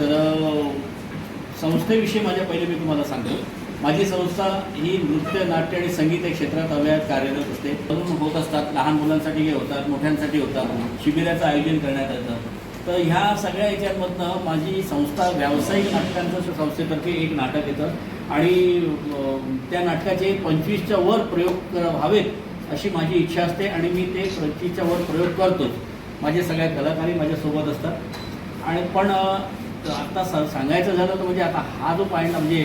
तर संस्थेविषयी माझ्या पहिले मी तुम्हाला सांगतो. माझी संस्था ही नृत्य नाट्य आणि संगीत या क्षेत्रात अव्यात कार्यरत असते. तरुण होत असतात लहान मुलांसाठी हे होतात मोठ्यांसाठी होतात. शिबिराचं आयोजन करण्यात येतं. तर ह्या सगळ्या याच्यामधनं माझी संस्था व्यावसायिक नाटकांचं संस्थेतर्फे एक नाटक येतं. आणि त्या नाटकाचे पंचवीसच्या वर प्रयोग व्हावेत अशी माझी इच्छा असते आणि मी ते पंचवीसच्या वर प्रयोग करतोच. माझे सगळ्या कलाकारी माझ्यासोबत असतात. आणि पण आता स- सांगायचं झालं तर म्हणजे आता हा जो पॉईंट म्हणजे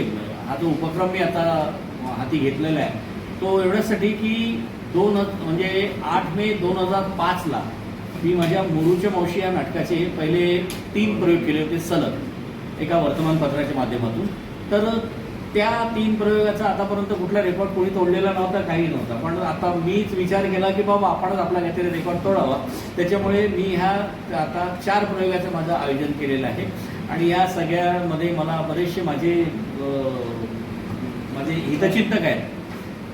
हा जो उपक्रम मी आता हाती घेतलेला आहे तो एवढ्यासाठी की दोन म्हणजे आठ मे दोन हजार पाचला मी माझ्या मुरूच्या मावशी या नाटकाचे पहिले तीन प्रयोग केले होते सलग एका वर्तमानपत्राच्या माध्यमातून. तर त्या तीन प्रयोगाचा आतापर्यंत कुठला रेकॉर्ड कोणी तोडलेला नव्हता काही नव्हता. पण आता मीच विचार केला की बाबा आपणच आपला काहीतरी रेकॉर्ड तोडावा. त्याच्यामुळे मी ह्या आता चार प्रयोगाचं माझं आयोजन केलेलं आहे. आणि या सगळ्यामध्ये मला बरेचसे माझे माझे हितचिंतक आहेत.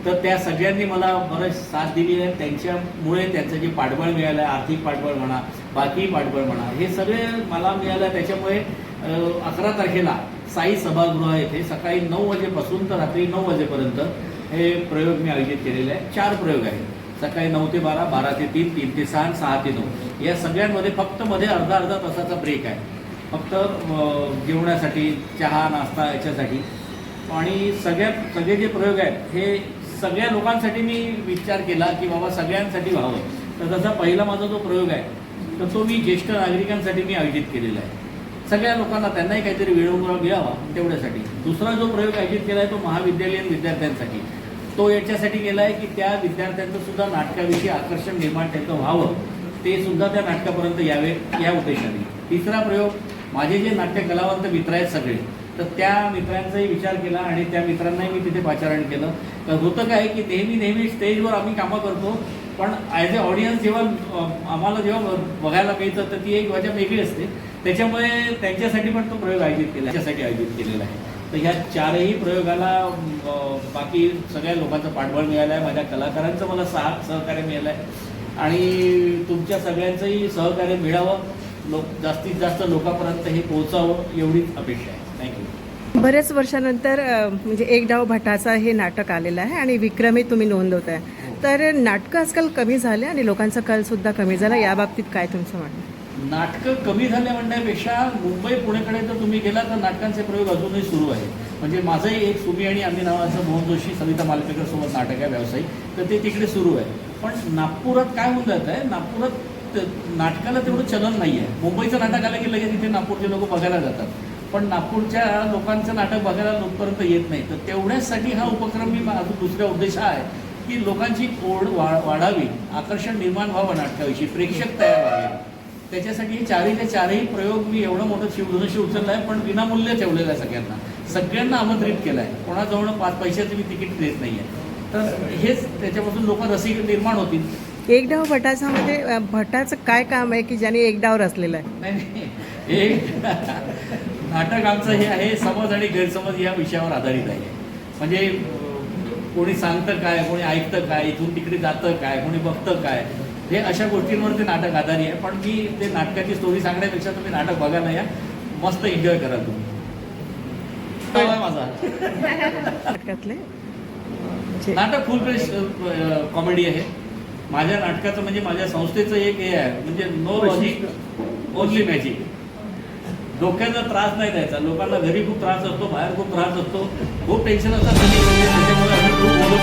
तर त्या सगळ्यांनी मला बरंच साथ दिली आहे. त्यांच्यामुळे त्यांचं जे पाठबळ मिळालं आहे आर्थिक पाठबळ म्हणा बाकी पाठबळ म्हणा हे सगळे मला मिळालं. आहे त्याच्यामुळे अकरा तारखेला साई सभागृह येथे सकाळी नऊ वाजेपासून तर रात्री नऊ वाजेपर्यंत हे प्रयोग मी आयोजित केलेले आहे चार प्रयोग आहेत. सकाळी नऊ ते बारा बारा ते तीन तीन ते सहा सहा ते नऊ. या सगळ्यांमध्ये फक्त मध्ये अर्धा अर्धा तासाचा ब्रेक आहे. फक्त जेवणासाठी चहा नाश्ता याच्यासाठी. आणि सगळ्यात सगळे जे प्रयोग आहेत हे सगळ्या लोकांसाठी मी विचार केला की बाबा सगळ्यांसाठी व्हावं. तर तसा पहिला माझा जो प्रयोग आहे तर तो मी ज्येष्ठ नागरिकांसाठी मी आयोजित केलेला आहे. सगळ्या लोकांना त्यांनाही काहीतरी वेळोवेळा मिळावा तेवढ्यासाठी. दुसरा जो प्रयोग आयोजित केला आहे तो महाविद्यालयीन विद्यार्थ्यांसाठी. तो याच्यासाठी केला आहे की त्या विद्यार्थ्यांचं सुद्धा नाटकाविषयी आकर्षण निर्माण त्यांचं व्हावं ते सुद्धा त्या नाटकापर्यंत यावे या उद्देशाने. तिसरा प्रयोग माझे जे नाट्य कलावंत मित्र आहेत सगळे तर त्या मित्रांचाही विचार केला आणि त्या मित्रांनाही मी तिथे पाचारण केलं. तर होतं काय की नेहमी नेहमी स्टेजवर आम्ही कामं करतो पण ॲज अ ऑडियन्स जेव्हा आम्हाला जेव्हा बघायला मिळतं तर ती एक मजा वेगळी असते. त्याच्यामुळे त्यांच्यासाठी पण तो प्रयोग आयोजित केला त्याच्यासाठी आयोजित केलेला आहे. तर ह्या चारही प्रयोगाला बाकी सगळ्या लोकांचं पाठबळ मिळालं आहे माझ्या कलाकारांचं मला सहा सहकार्य मिळालं आहे. आणि तुमच्या सगळ्यांचंही सहकार्य मिळावं लोक जास्तीत जास्त लोकांपर्यंत हे पोहोचावं एवढीच अपेक्षा आहे. थँक्यू बरेच वर्षानंतर म्हणजे एक डाव भटाचा हे नाटक आलेलं आहे आणि विक्रमी तुम्ही नोंदवत आहे तर नाटकं आजकाल कमी झाले आणि लोकांचा कल सुद्धा कमी झाला. या बाबतीत काय तुमचं म्हणणं? नाटकं कमी झाले म्हणण्यापेक्षा मुंबई पुणेकडे जर तुम्ही गेला तर नाटकांचे प्रयोग अजूनही सुरू आहे म्हणजे माझंही एक सुमी आणि आम्ही नावाचं मोहन जोशी सविता मालपेकर सोबत नाटक आहे व्यावसायिक. तर ते तिकडे सुरू आहे. पण नागपुरात काय होऊन जात आहे नागपुरात नाटकाला तेवढं चलन नाही आहे मुंबईचं नाटक आलं की लगेच इथे नागपूरचे लोक बघायला जातात. पण नागपूरच्या लोकांचं नाटक बघायला लोकपर्यंत येत नाही. तर तेवढ्यासाठी हा उपक्रम मी माझा दुसरा उद्देश हा आहे की लोकांची ओढ वा वाढावी आकर्षण निर्माण व्हावं नाटकाविषयी. प्रेक्षक तयार व्हावे. त्याच्यासाठी हे चारहीचे चारही प्रयोग मी एवढं मोठं शिवधनुष्य उचललं आहे पण विनामूल्य ठेवलेलं आहे सगळ्यांना. सगळ्यांना आमंत्रित केलं आहे कोणाजवळ पाच पैशाचं मी तिकीट देत नाही आहे तर हेच त्याच्यापासून लोक रसिक निर्माण होतील. एक डाव भटाचामध्ये अ, भटाचं काय काम आहे की ज्याने एक डाव रचलेला आहे? नाही हे नाटक आमचं हे आहे समज आणि गैरसमज या विषयावर आधारित आहे. म्हणजे कोणी सांगतं काय कोणी ऐकतं काय इथून तिकडे जातं काय कोणी बघतं काय हे अशा गोष्टींवर ते नाटक आधारी आहे. पण मी ते नाटकाची स्टोरी सांगण्यापेक्षा तुम्ही नाटक बघायला या. मस्त एन्जॉय करा तुम्ही. माझा. नाटकातले? नाटक फुल कॉमेडी आहे. माझ्या नाटकाचं म्हणजे माझ्या संस्थेचं एक हे आहे. म्हणजे नो लॉजिक ओनली मॅजिक डोक्याचा त्रास नाही द्यायचा लोकांना घरी खूप त्रास असतो बाहेर खूप त्रास असतो खूप टेन्शन असतात. त्याच्यामुळे आम्ही खूप बोलू